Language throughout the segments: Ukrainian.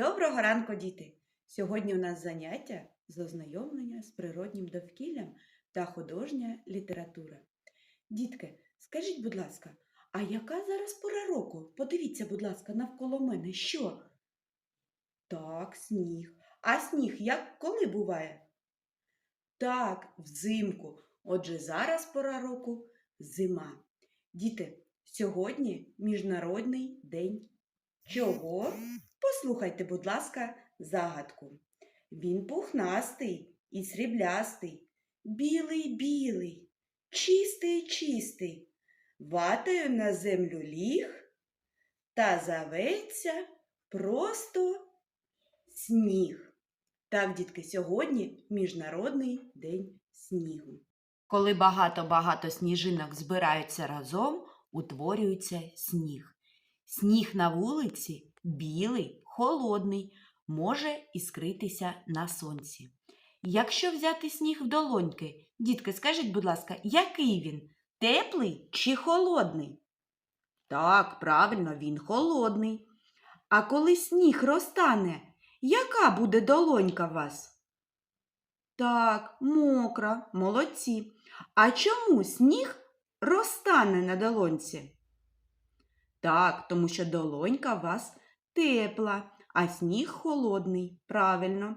Доброго ранку, діти! Сьогодні у нас заняття з ознайомлення з природнім довкіллям та художня література. Дітки, скажіть, будь ласка, а яка зараз пора року? Подивіться, будь ласка, навколо мене, що? Так, сніг. А сніг як коли буває? Так, взимку. Отже, зараз пора року зима. Діти, сьогодні Міжнародний день чого? Послухайте, будь ласка, загадку. Він пухнастий і сріблястий, білий білий, чистий чистий, ватою на землю ліг та заветься просто сніг. Так, дітки, сьогодні Міжнародний день снігу. Коли багато-багато сніжинок збираються разом, утворюється сніг. Сніг на вулиці білий, холодний, може іскритися на сонці. Якщо взяти сніг в долоньки, дітки, скажіть, будь ласка, який він? Теплий чи холодний? Так, правильно, він холодний. А коли сніг розтане, яка буде долонька вас? Так, мокра, молодці. А чому сніг розтане на долонці? Так, тому що долонька вас тепла, а сніг холодний. Правильно.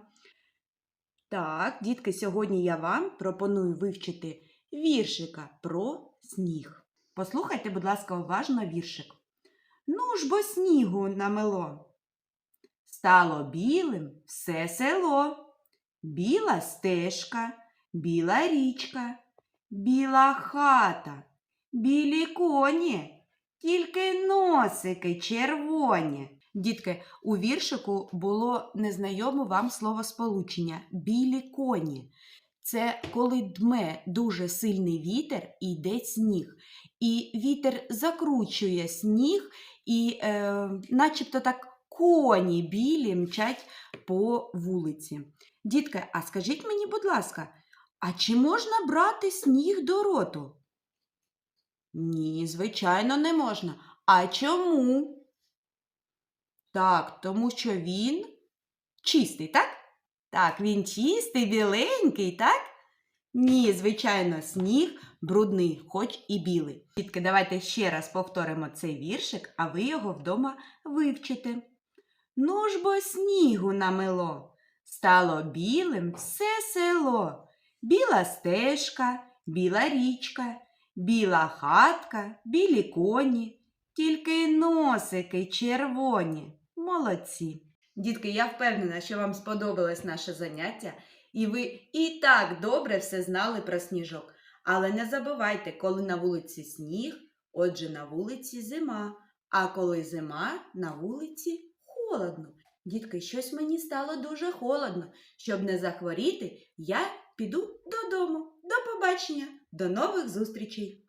Так, дітки, сьогодні я вам пропоную вивчити віршика про сніг. Послухайте, будь ласка, уважно віршик. Ну ж бо снігу намело. Стало білим все село. Біла стежка, біла річка, біла хата, білі коні, тільки носики червоні. Дітки, у віршику було незнайоме вам словосполучення білі коні. Це коли дме дуже сильний вітер і йде сніг. І вітер закручує сніг, і е, начебто так коні білі мчать по вулиці. Дітки, а скажіть мені, будь ласка, а чи можна брати сніг до роту? Ні, звичайно, не можна. А чому? Так, тому що він чистий, так? Так, він чистий, біленький, так? Ні, звичайно, сніг брудний, хоч і білий. Дітки, давайте ще раз повторимо цей віршик, а ви його вдома вивчите. Ну ж бо снігу намело, стало білим все село, біла стежка, біла річка, біла хатка, білі коні, тільки носики червоні. Молодці. Дітки, я впевнена, що вам сподобалось наше заняття, і ви і так добре все знали про сніжок. Але не забувайте, коли на вулиці сніг, отже, на вулиці зима, а коли зима, на вулиці холодно. Дітки, щось мені стало дуже холодно. Щоб не захворіти, я піду додому. До побачення, до нових зустрічей!